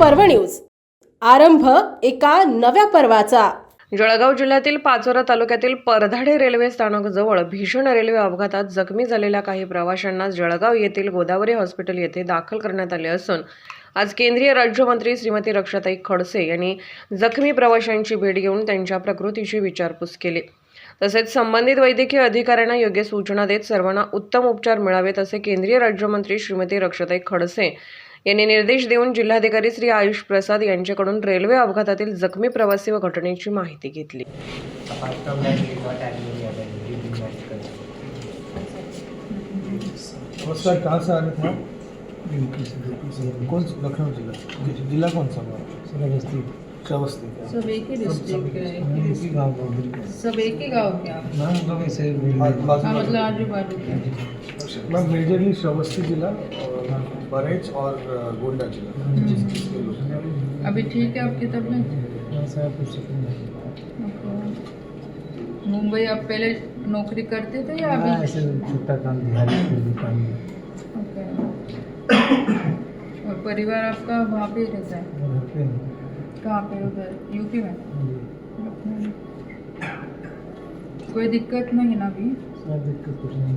पर्व न्यूज. आरंभ एका नव्या पर्वाचा. जळगाव जिल्ह्यातील पाचोरा तालुक्यातील परधाडे रेल्वे स्थानकाजवळ भीषण रेल्वे अपघातात जखमी झालेल्या काही प्रवाशांना जळगाव येथील गोदावरी हॉस्पिटल येथे दाखल करण्यात आले असून आज केंद्रीय राज्यमंत्री श्रीमती रक्षाताई खडसे यांनी जखमी प्रवाशांची भेट घेऊन त्यांच्या प्रकृतीची विचारपूस केली. तसेच संबंधित वैद्यकीय अधिकाऱ्यांना योग्य सूचना देत सर्वांना उत्तम उपचार मिळावेत असे केंद्रीय राज्यमंत्री श्रीमती रक्षाताई खडसे यांनी निर्देश देऊन जिल्हाधिकारी श्री आयुष प्रसाद यांच्याकडून रेल्वे अपघातातील जखमी प्रवासी व घटनेची माहिती घेतली. नमस्कार कहाँ से आ रहे थे आप कौन लखनऊ जिला जिला कौन सा सब एक ही डिस्ट्रिक्ट हैं गाँव सब एक ही गांव ना लोग ऐसे हाँ मतलब आजू बाजू मेजरली श्रावस्ती जिला और बरेच और गोंडा जिला। जिस- जिसके लोग अभी ठीक है आपकी तबीयत? मुंबई आप पहले नौकरी करते थे या अभी? ऐसे छोटा काम दिहाड़ी के दुकान में ओके। और परिवार आपका वहाँ पे रहता है? कहाँ पे? उधर यूपी में? कोई दिक्कत नहीं ना अभी? दिक्कत कुछ नहीं।